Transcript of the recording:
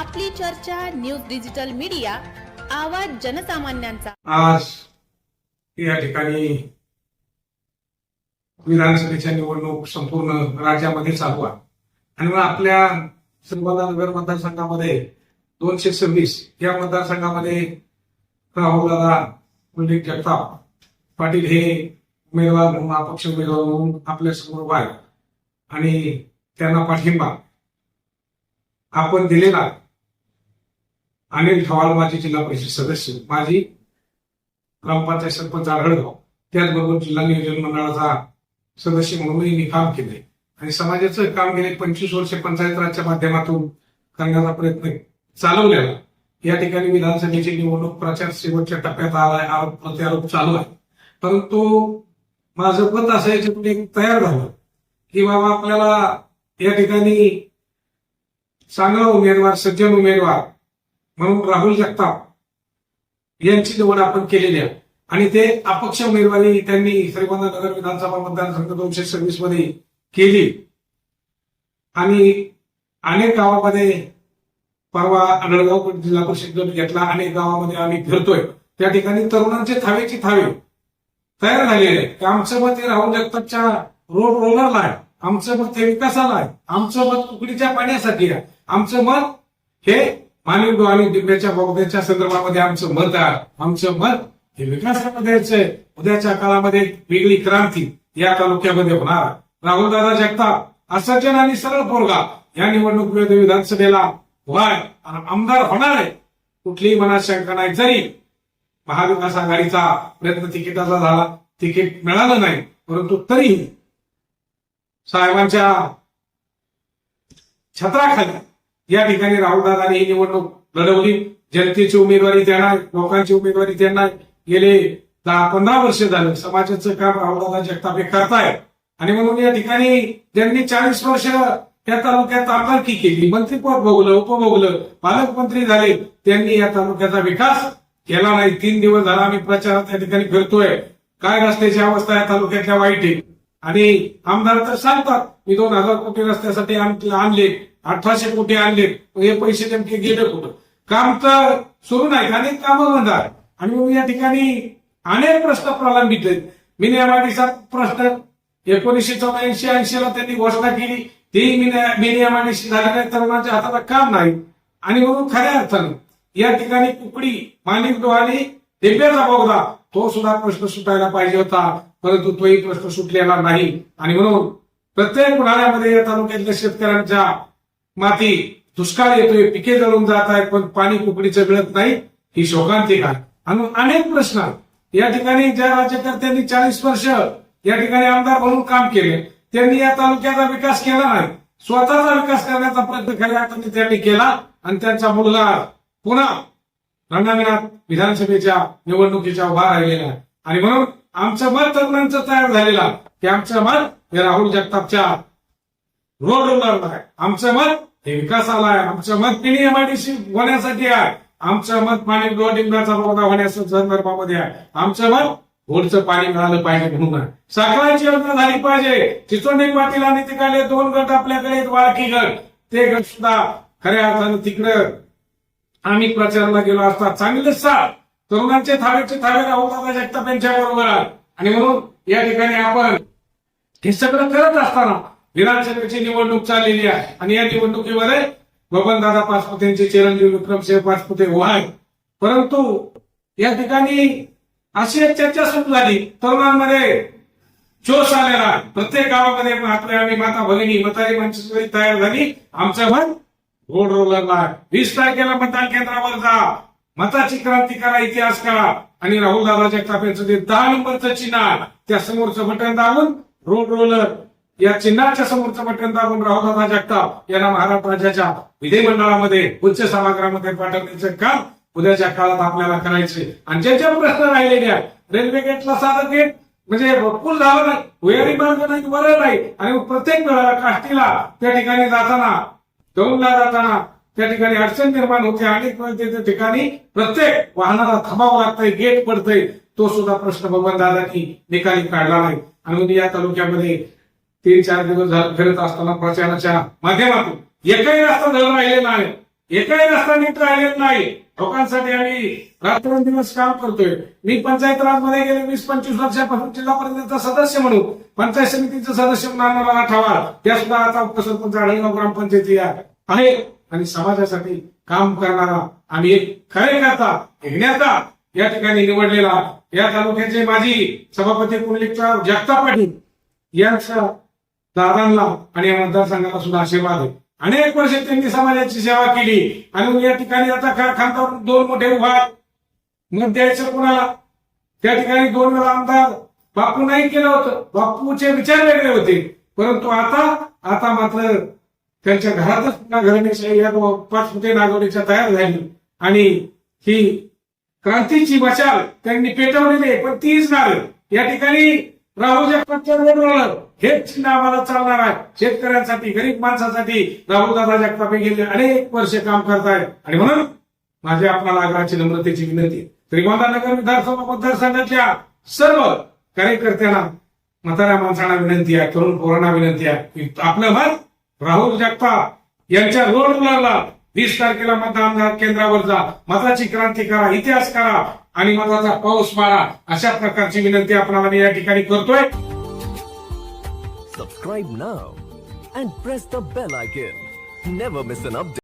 आपली चर्चा news digital media आवाज जनसामान्यांचा. आज या ठिकाणी विधानसभेच्या निवडणूक संपूर्ण राज्यामध्ये चालू आहे. आणि मग आपल्या नगर मतदारसंघामध्ये दोनशे सव्वीस या मतदारसंघामध्ये राहुलदादा पंडित जगताप पाटील हे उमेदवार म्हणून अपक्ष उमेदवार म्हणून आपल्यासमोर उभा आहे आणि त्यांना पाठिंबा आपण दिलेला अनिल ठवाल माजी जिल्हा परिषद सदस्य माझी ग्रामपंचायत सरपंच आढळगाव त्याचबरोबर जिल्हा नियोजन मंडळाचा सदस्य म्हणूनही मी काम केले आणि समाजाचं काम गेले पंचवीस वर्ष पंचायत राजच्या माध्यमातून करण्याचा प्रयत्न चालवलेला. या ठिकाणी विधानसभेची निवडणूक प्रचार शेवटच्या टप्प्यात आलाय आरोप प्रत्यारोप चालू आहे. परंतु माझं पत असं याच्यातून एक तयार झालं की बाबा आपल्याला या ठिकाणी चांगला उमेदवार सज्जन उमेदवार म्हणून राहुल जगताप यांची निवड आपण केलेली आहे. आणि ते अपक्ष उमेदवारी त्यांनी श्रीगोंदा विधानसभा मतदारसंघ दोनशे सव्वीसमध्ये केली. आणि अनेक गावामध्ये परवा आढळगाव जिल्हा परिषद घेतला अनेक गावामध्ये आम्ही फिरतोय. त्या ठिकाणी तरुणांचे थावेची थावे तयार झालेले आहे की आमचं मत हे राहुल जगतापच्या रोड रोलरला आहे. आमचं मत हे विकासाला आहे. आमचं मत कुकडीच्या पाण्यासाठी आहे. आमचं मत हे मानवी आणि दिव्याच्या बोगद्याच्या संदर्भामध्ये आमचं मत आहे आमचं मत हे विकासामध्ये आहे. उद्याच्या काळामध्ये वेगळी क्रांती या तालुक्यामध्ये होणार आहे. राहुलदादा जगताप असजन आणि सरळ पोरगा या निवडणूक विधानसभेला व्हाय आणि आमदार होणार आहे कुठलीही मनात शंका नाही जरी महाविकास आघाडीचा प्रयत्न तिकिटाचा झाला तिकीट मिळालं नाही परंतु तरीही साहेबांच्या छत्राखाली या ठिकाणी राहुलदादांनी ही निवडणूक लढवली. जनतेची उमेदवारी त्यांना लोकांची उमेदवारी त्यांना गेले दहा पंधरा वर्ष झालं समाजाचं काम राहुलदादा जगतापे करतायत. आणि म्हणून या ठिकाणी ज्यांनी चाळीस वर्ष त्या तालुक्यात आमदारकी केली मंत्रीपद भोगलं उपभोगलं पालकमंत्री झाले त्यांनी या तालुक्याचा विकास केला नाही. तीन दिवस झाला आम्ही प्रचारात त्या ठिकाणी फिरतोय. काय रस्त्याची अवस्था या तालुक्यातल्या वाईट आहे? आणि आमदार तर सांगतात मी दोन हजार कोटी रस्त्यासाठी आणले. अठराशे कोटी आणले. हे पैसे नेमके गेले कुठं? काम तर सुरू नाही अनेक कामं बंद आहे आणि मग या ठिकाणी अनेक प्रश्न प्रलंबित आहेत. मिनी प्रश्न एकोणीसशे चौऱ्याऐंशी ऐंशी ला त्यांनी घोषणा केली. ती मिनी एमआयडीसी झाली तरुणांच्या हाताला काम नाही. आणि म्हणून खऱ्या अर्थानं या ठिकाणी कुकडी माणिक डोहाली टेप्याचा बोगदा तो सुद्धा प्रश्न सुटायला पाहिजे होता. परंतु तोही प्रश्न सुटलेला नाही. आणि म्हणून प्रत्येक उन्हाळ्यामध्ये या तालुक्यातल्या शेतकऱ्यांच्या माती दुष्काळ येतोय पिके जळून जात आहेत पण पाणी कुकडीचं मिळत नाही ही शोकांतिक आहे. आणि अनेक प्रश्न या ठिकाणी ज्या राज्यकर्त्यांनी चाळीस वर्ष या ठिकाणी आमदार म्हणून काम केले त्यांनी या तालुक्याचा विकास केला नाही. स्वतःचा विकास करण्याचा प्रयत्न खऱ्या अर्थाने त्यांनी केला आणि त्यांचा मुलगा पुन्हा रंगांगणात विधानसभेच्या निवडणुकीच्या उभा राहिलेला आहे. आणि म्हणून आमचं मत तरुणांचं तयार झालेलं की आमचं मत हे राहुल जगतापच्या रोड रोलरला आहे. आमचं मत ते विकासाला आहे आमचं मत पिणी एमआयडीसी होण्यासाठी आहे. आमचं मत पाणी डोडिंबाचा रोगा होण्याच्या संदर्भामध्ये आहे. आमचं मत गोडचं पाणी मिळालं पाहिजे म्हणून सकाळची साखराची योजना झाली पाहिजे. चिचोंडी पाटील आणि तिकडे दोन गट आपल्याकडे वाळकी गट. ते गट सुद्धा खऱ्या अर्थानं तिकडं आम्ही प्रचाराला गेलो असता चांगले साथ. तरुणांचे थावेचे थावे राहुल जगताप यांच्या बरोबर आणि म्हणून या ठिकाणी आपण हे सगळं करत असताना विधानसभेची निवडणूक चाललेली आहे. आणि या निवडणुकीमध्ये बबनदादा पाचपुतेंचे चिरंजीव विक्रमसिंह पाचपुते व्हाय परंतु या ठिकाणी अशी एक चर्चा सुरू झाली. तरुणांमध्ये जोश आलेला प्रत्येक गावामध्ये आपल्या आम्ही माता भगिनी मतारी मंच तयार झाली. आमचं मत रोड रोलरला वीस तारखेला मतदान केंद्रावर जा. मताची क्रांती करा इतिहास करा आणि राहुल दादा जगताप यांचं जे दहा नंबरचं चिन्ह त्या समोरचं बटन दाबून रोड रोलर या चिन्हाच्या समोरचं बटन दाबून राहुल दादा जगताप यांना महाराष्ट्र राज्याच्या विधिमंडळामध्ये उच्च सभागृहामध्ये पाठवण्याचं काम उद्याच्या काळात आपल्याला करायचे आणि ज्याच्या प्रश्न राहिलेले आहेत रेल्वे गेटला साधं गेट म्हणजे पूल झाला नाही भुयारी मार्ग नाही बरं नाही. आणि प्रत्येक वेळेला काष्टीला त्या ठिकाणी जाताना दौडला जाताना त्या ठिकाणी अडचण निर्माण होते. अनेक त्या ठिकाणी प्रत्येक वाहनाला थांबावं लागतंय गेट पडतंय. तो सुद्धा प्रश्न बबन दादांनी निकाली काढला नाही. आणि या तालुक्यामध्ये तीन चार दिवस फिरत असताना प्रचाराच्या माध्यमातून. एकही रस्ता धरून राहिलेला नाही. एकही रस्ता नीट राहिलेला नाही. लोकांसाठी आम्ही रात्रंदिवस काम करतोय. मी पंचायत राजमध्ये गेले वीस पंचवीस वर्षापासून जिल्हा परिषदेचा सदस्य म्हणून. पंचायत समितीचं सदस्य म्हणून मला आठवा त्या सुद्धा आता उपसरपंच आढळगाव ग्रामपंचायती आहे आणि समाजासाठी काम करणारा आणि एक कार्यकर्ता घेण्याचा नेता या ठिकाणी निवडलेला. या तालुक्याचे माजी सभापती कुंडलिकराव जगताप पाटील यांच्या दादांना आणि या मतदारसंघाला सुद्धा आशीर्वाद आहे. अनेक वर्ष त्यांनी समाजाची सेवा केली. आणि या ठिकाणी आता खा- दोन मोठे उभा मग द्यायचं कोणाला? त्या ठिकाणी दोन वेळा आमदार बापू नाही केलं होतं. बापूचे विचार वेगळे होते. परंतु आता आता मात्र त्यांच्या घरातच पुन्हा घराण्याशाही या पाच फुटे नागवण्याच्या तयार झाली. आणि ही क्रांतीची मशाल त्यांनी पेटवलेली आहे. पण तीच नारळ या ठिकाणी राहुल जगतापच्या रोडवर हेच चिन्ह आम्हाला चालणार आहे. शेतकऱ्यांसाठी गरीब माणसासाठी राहुल दादा जगताप गेले अनेक वर्ष काम करतायत. आणि म्हणून माझी आपल्याला आग्रहाची नम्रतेची विनंती आहे. विधानसभा मतदारसंघातल्या सर्व कार्यकर्त्यांना म्हाताऱ्या माणसांना विनंती आहे तरुण पोरांना विनंती आहे आपलं मत राहुल जगताप यांच्या रोडवरला वीस तारखेला मतदान केंद्रावर जा. मताची क्रांती करा इतिहास करा आणि मताचा पाऊस मारा. अशा प्रकारची विनंती आपण मी या ठिकाणी करतोय. Subscribe now and press the bell icon never miss an update